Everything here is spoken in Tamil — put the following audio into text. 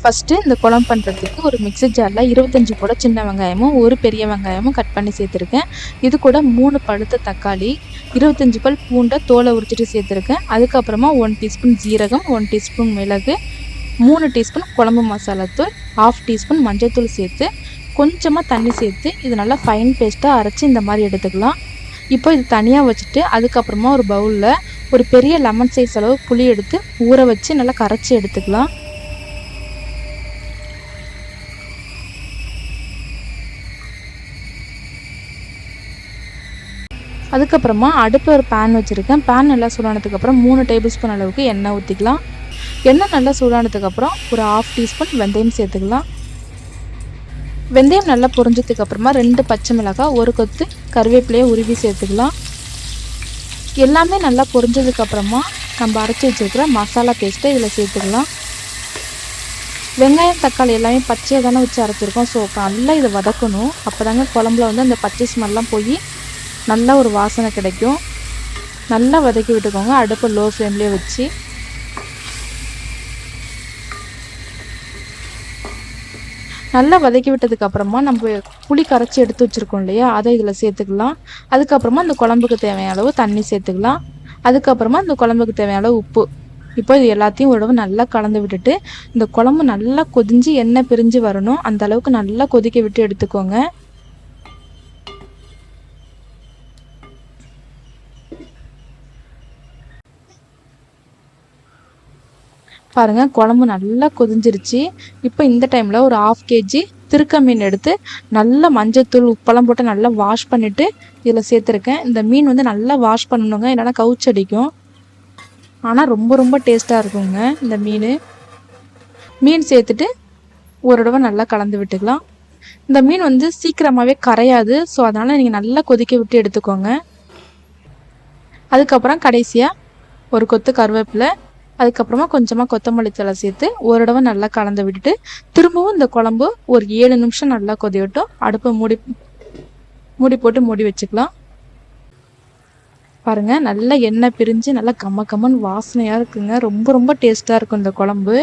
ஃபஸ்ட்டு இந்த குழம்பு பண்ணுறதுக்கு ஒரு மிக்ஸி ஜாரில் இருபத்தஞ்சி கூட சின்ன வெங்காயமும் ஒரு பெரிய வெங்காயமும் கட் பண்ணி சேர்த்துருக்கேன். இது கூட மூணு பழுத்த தக்காளி இருபத்தஞ்சி பல் பூண்டை தோலை உரிச்சிட்டு சேர்த்துருக்கேன். அதுக்கப்புறமா ஒன் டீஸ்பூன் ஜீரகம் ஒன் டீஸ்பூன் மிளகு மூணு டீஸ்பூன் குழம்பு மசாலாத்தூள் ஆஃப் டீஸ்பூன் மஞ்சள்தூள் சேர்த்து கொஞ்சமாக தண்ணி சேர்த்து இது நல்லா ஃபைன் பேஸ்ட்டாக அரைச்சி இந்த மாதிரி எடுத்துக்கலாம். இப்போ இது தனியாக வச்சுட்டு அதுக்கப்புறமா ஒரு பவுலில் ஒரு பெரிய லெமன் சைஸ் அளவு புளி எடுத்து ஊற வச்சு நல்லா கரைச்சி எடுத்துக்கலாம். அதுக்கப்புறமா அடுப்பில் ஒரு பேன் வச்சுருக்கேன். பேன் நல்லா சூடானதுக்கப்புறம் மூணு டேபிள் ஸ்பூன் அளவுக்கு எண்ணெய் ஊற்றிக்கலாம் எண்ணெய் நல்லா சூடானதுக்கப்புறம் ஒரு ஆஃப் டீஸ்பூன் வெந்தயம் சேர்த்துக்கலாம். வெந்தயம் நல்லா பொரிஞ்சதுக்கப்புறமா ரெண்டு பச்சை மிளகாய் ஒரு கொத்து கருவேப்பிலையை உருவி சேர்த்துக்கலாம். எல்லாமே நல்லா பொரிஞ்சதுக்கப்புறமா நம்ம அரைச்சி வச்சிருக்கிற மசாலா பேஸ்ட்டை இதில் சேர்த்துக்கலாம். வெங்காயம் தக்காளி எல்லாமே பச்சையாக தானே வச்சு அரைச்சிருக்கோம். ஸோ நல்லா இதை வதக்கணும். அப்போ தாங்க குழம்புல வந்து அந்த பச்சை ஸ்மெல்லாம் போய் நல்ல ஒரு வாசனை கிடைக்கும். நல்லா வதக்கி விட்டுக்கோங்க. அடுப்பை லோ ஃப்ளேம்லேயே வச்சு. நல்லா வதக்கி விட்டதுக்கு அப்புறமா நம்ம புளி கரைச்சி எடுத்து வச்சுருக்கோம் இல்லையா? அதை இதில் சேர்த்துக்கலாம். அதுக்கப்புறமா அந்த குழம்புக்கு தேவையான அளவு தண்ணி சேர்த்துக்கலாம். அதுக்கப்புறமா அந்த குழம்புக்கு தேவையான அளவு உப்பு. இப்போ இது எல்லாத்தையும் ஒரு நல்லா கலந்து விட்டுட்டு இந்த குழம்பு நல்லா கொதிஞ்சு எண்ணெய் பிரிஞ்சு வரணும். அந்த அளவுக்கு நல்லா கொதிக்க விட்டு எடுத்துக்கோங்க. பாருங்கள் குழம்பு நல்லா கொதிஞ்சிருச்சு. இப்போ இந்த டைமில் ஒரு ஆஃப் கேஜி திருக்க மீன் எடுத்து நல்லா மஞ்சத்தூள் உப்பெல்லாம் போட்டு நல்லா வாஷ் பண்ணிவிட்டு இதில் சேர்த்துருக்கேன். இந்த மீன் வந்து நல்லா வாஷ் பண்ணணுங்க இல்லைன்னா கவுச்சடிக்கும் ஆனால் ரொம்ப ரொம்ப டேஸ்ட்டாக இருக்குங்க இந்த மீன். மீன் சேர்த்துட்டு ஒரு தடவை நல்லா கலந்து விட்டுக்கலாம். இந்த மீன் வந்து சீக்கிரமாகவே கரையாது ஸோ அதனால் நீங்கள் நல்லா கொதிக்க விட்டு எடுத்துக்கோங்க. அதுக்கப்புறம் கடைசியாக ஒரு கொத்து கருவேப்பிலை அதுக்கப்புறமா கொஞ்சமாக கொத்தமல்லி தழை சேர்த்து ஒரு தடவை நல்லா கலந்து விட்டுட்டு திரும்பவும் இந்த குழம்பு ஒரு ஏழு நிமிஷம் நல்லா கொதியட்டும். அடுப்பை மூடி மூடி போட்டு மூடி வச்சுக்கலாம். பாருங்கள் நல்லா எண்ணெய் பிரிஞ்சு நல்லா கம்ம கம்மன்னு வாசனையாக இருக்குங்க. ரொம்ப ரொம்ப டேஸ்ட்டாக இருக்கும் இந்த குழம்பு.